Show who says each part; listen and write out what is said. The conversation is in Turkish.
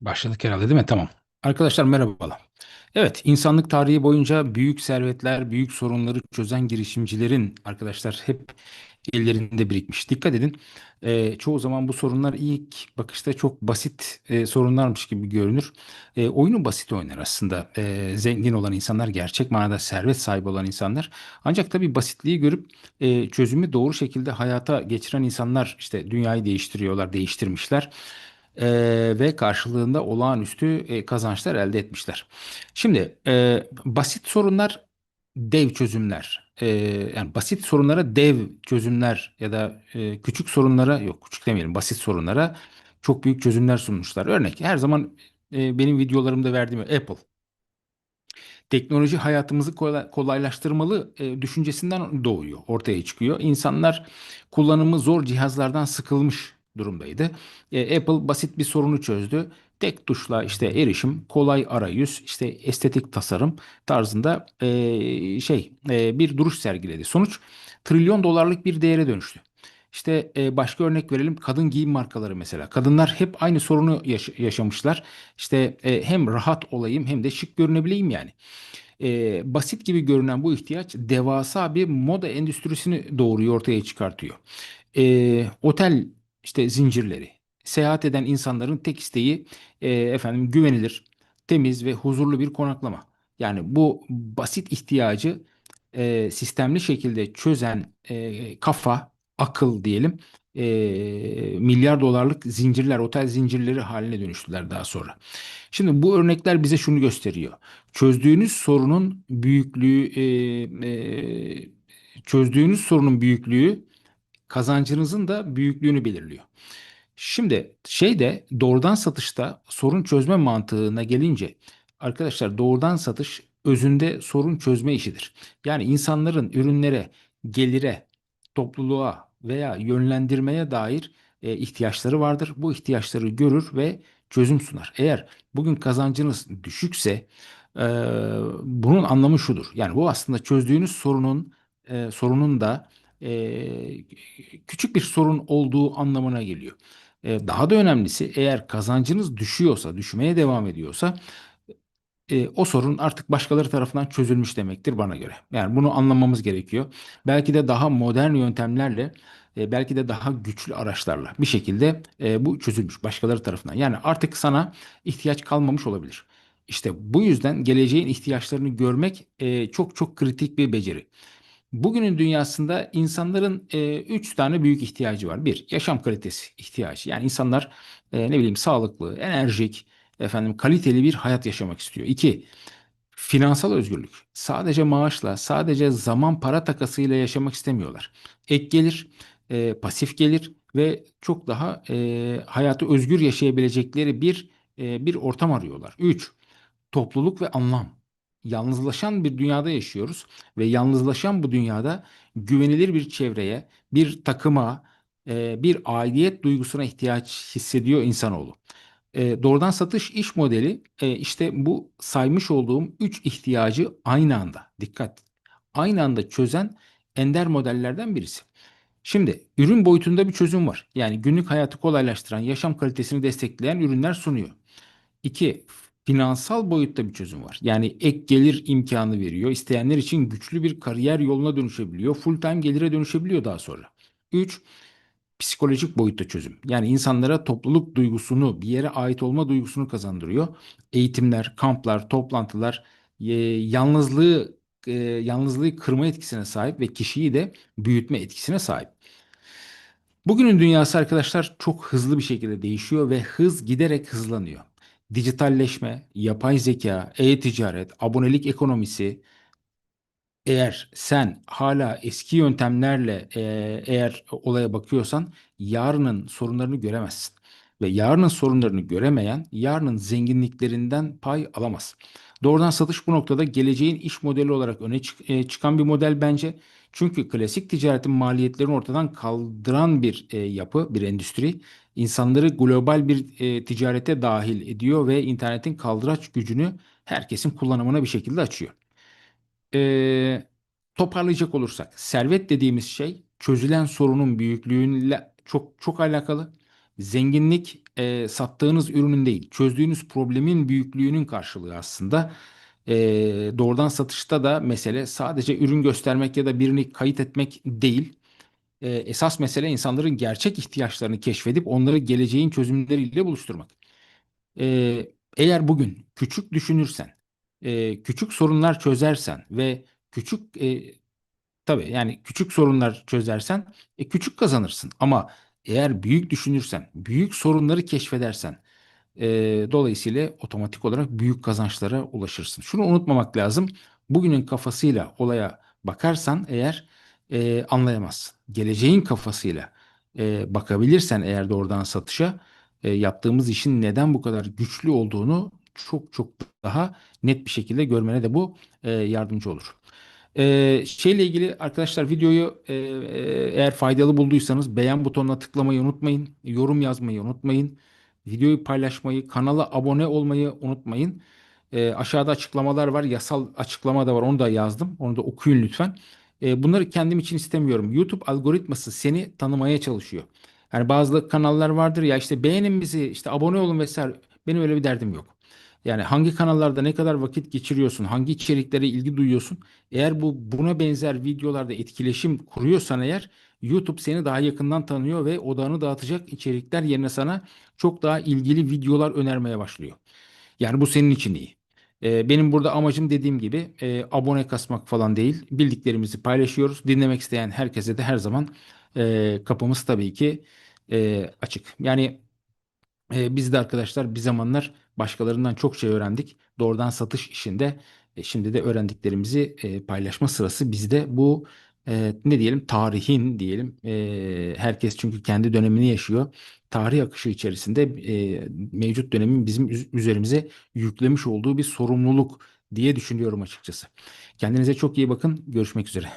Speaker 1: Başladık herhalde değil mi? Tamam. Arkadaşlar merhabalar. Evet, insanlık tarihi boyunca büyük servetler, büyük sorunları çözen girişimcilerin arkadaşlar hep ellerinde birikmiş. Dikkat edin, e, çoğu zaman bu sorunlar ilk bakışta çok basit e, sorunlarmış gibi görünür. E, oyunu basit oynar aslında. E, zengin olan insanlar, gerçek manada servet sahibi olan insanlar. Ancak tabii basitliği görüp e, çözümü doğru şekilde hayata geçiren insanlar işte dünyayı değiştiriyorlar, değiştirmişler. Eee, ve karşılığında olağanüstü e, kazançlar elde etmişler. Şimdi e, basit sorunlar dev çözümler. E, yani basit sorunlara dev çözümler ya da e, küçük sorunlara yok küçük demeyelim basit sorunlara çok büyük çözümler sunmuşlar. Örnek her zaman e, benim videolarımda verdiğim Apple teknoloji hayatımızı kolay- kolaylaştırmalı e, düşüncesinden doğuyor, ortaya çıkıyor. İnsanlar kullanımı zor cihazlardan sıkılmış durumdaydı. E, Apple basit bir sorunu çözdü. Tek tuşla işte erişim, kolay arayüz, işte estetik tasarım tarzında e, şey e, bir duruş sergiledi. Sonuç trilyon dolarlık bir değere dönüştü. İşte e, başka örnek verelim kadın giyim markaları mesela. Kadınlar hep aynı sorunu yaş- yaşamışlar. İşte e, hem rahat olayım hem de şık görünebileyim yani. E, basit gibi görünen bu ihtiyaç devasa bir moda endüstrisini doğuruyor, ortaya çıkartıyor. E, otel işte zincirleri, seyahat eden insanların tek isteği e, efendim güvenilir, temiz ve huzurlu bir konaklama. Yani bu basit ihtiyacı e, sistemli şekilde çözen e, kafa, akıl diyelim, e, milyar dolarlık zincirler, otel zincirleri haline dönüştüler daha sonra. Şimdi bu örnekler bize şunu gösteriyor. Çözdüğünüz sorunun büyüklüğü, e, e, çözdüğünüz sorunun büyüklüğü kazancınızın da büyüklüğünü belirliyor. Şimdi şeyde doğrudan satışta sorun çözme mantığına gelince arkadaşlar doğrudan satış özünde sorun çözme işidir. Yani insanların ürünlere, gelire, topluluğa veya yönlendirmeye dair e, ihtiyaçları vardır. Bu ihtiyaçları görür ve çözüm sunar. Eğer bugün kazancınız düşükse e, bunun anlamı şudur. Yani bu aslında çözdüğünüz sorunun e, sorunun da e, küçük bir sorun olduğu anlamına geliyor. E, daha da önemlisi eğer kazancınız düşüyorsa, düşmeye devam ediyorsa e, o sorun artık başkaları tarafından çözülmüş demektir bana göre. Yani bunu anlamamız gerekiyor. Belki de daha modern yöntemlerle, e, belki de daha güçlü araçlarla bir şekilde e, bu çözülmüş başkaları tarafından. Yani artık sana ihtiyaç kalmamış olabilir. İşte bu yüzden geleceğin ihtiyaçlarını görmek e, çok çok kritik bir beceri. Bugünün dünyasında insanların e, üç tane büyük ihtiyacı var. Bir, yaşam kalitesi ihtiyacı. Yani insanlar e, ne bileyim sağlıklı, enerjik, efendim kaliteli bir hayat yaşamak istiyor. İki, finansal özgürlük. Sadece maaşla, sadece zaman para takasıyla yaşamak istemiyorlar. Ek gelir, e, pasif gelir ve çok daha e, hayatı özgür yaşayabilecekleri bir e, bir ortam arıyorlar. Üç, topluluk ve anlam. Yalnızlaşan bir dünyada yaşıyoruz ve yalnızlaşan bu dünyada güvenilir bir çevreye, bir takıma, e, bir aidiyet duygusuna ihtiyaç hissediyor insanoğlu. E, doğrudan satış iş modeli e, işte bu saymış olduğum üç ihtiyacı aynı anda, dikkat, aynı anda çözen ender modellerden birisi. Şimdi ürün boyutunda bir çözüm var. Yani günlük hayatı kolaylaştıran, yaşam kalitesini destekleyen ürünler sunuyor. İki, finansal boyutta bir çözüm var. Yani ek gelir imkanı veriyor. İsteyenler için güçlü bir kariyer yoluna dönüşebiliyor. Full time gelire dönüşebiliyor daha sonra. Üç, psikolojik boyutta çözüm. Yani insanlara topluluk duygusunu, bir yere ait olma duygusunu kazandırıyor. Eğitimler, kamplar, toplantılar, e, yalnızlığı e, yalnızlığı kırma etkisine sahip ve kişiyi de büyütme etkisine sahip. Bugünün dünyası arkadaşlar çok hızlı bir şekilde değişiyor ve hız giderek hızlanıyor. Dijitalleşme, yapay zeka, e-ticaret, abonelik ekonomisi, eğer sen hala eski yöntemlerle e, eğer olaya bakıyorsan yarının sorunlarını göremezsin. Ve yarının sorunlarını göremeyen yarının zenginliklerinden pay alamaz. Doğrudan satış bu noktada geleceğin iş modeli olarak öne e, çıkan bir model bence. Çünkü klasik ticaretin maliyetlerini ortadan kaldıran bir e, yapı, bir endüstri insanları global bir e, ticarete dahil ediyor ve internetin kaldıraç gücünü herkesin kullanımına bir şekilde açıyor. Eee, toparlayacak olursak, servet dediğimiz şey çözülen sorunun büyüklüğüyle çok çok alakalı. Zenginlik e, sattığınız ürünün değil, çözdüğünüz problemin büyüklüğünün karşılığı aslında. E, doğrudan satışta da mesele sadece ürün göstermek ya da birini kayıt etmek değil. E, esas mesele insanların gerçek ihtiyaçlarını keşfedip onları geleceğin çözümleriyle buluşturmak. E, eğer bugün küçük düşünürsen, e, küçük sorunlar çözersen ve küçük e, tabii yani küçük sorunlar çözersen e, küçük kazanırsın. Ama eğer büyük düşünürsen, büyük sorunları keşfedersen, e, dolayısıyla otomatik olarak büyük kazançlara ulaşırsın. Şunu unutmamak lazım. Bugünün kafasıyla olaya bakarsan eğer e, anlayamazsın. Geleceğin kafasıyla e, bakabilirsen eğer doğrudan satışa e, yaptığımız işin neden bu kadar güçlü olduğunu çok çok daha net bir şekilde görmene de bu e, yardımcı olur. Ee, şeyle ilgili arkadaşlar videoyu e, eğer faydalı bulduysanız beğen butonuna tıklamayı unutmayın. Yorum yazmayı unutmayın. Videoyu paylaşmayı, kanala abone olmayı unutmayın. Ee, aşağıda açıklamalar var. Yasal açıklama da var. Onu da yazdım. Onu da okuyun lütfen. Ee, bunları kendim için istemiyorum. YouTube algoritması seni tanımaya çalışıyor. Yani bazı kanallar vardır ya işte beğenin bizi, işte abone olun vesaire. Benim öyle bir derdim yok. Yani hangi kanallarda ne kadar vakit geçiriyorsun, hangi içeriklere ilgi duyuyorsun? Eğer bu buna benzer videolarda etkileşim kuruyorsan eğer YouTube seni daha yakından tanıyor ve odağını dağıtacak içerikler yerine sana çok daha ilgili videolar önermeye başlıyor. Yani bu senin için iyi. Ee, benim burada amacım dediğim gibi e, abone kasmak falan değil. Bildiklerimizi paylaşıyoruz. Dinlemek isteyen herkese de her zaman e, kapımız tabii ki e, açık. Yani e, biz de arkadaşlar bir zamanlar başkalarından çok şey öğrendik. Doğrudan satış işinde şimdi de öğrendiklerimizi paylaşma sırası bizde. Bu e, ne diyelim tarihin diyelim. E, herkes çünkü kendi dönemini yaşıyor. Tarih akışı içerisinde e, mevcut dönemin bizim üz- üzerimize yüklemiş olduğu bir sorumluluk diye düşünüyorum açıkçası. Kendinize çok iyi bakın. Görüşmek üzere.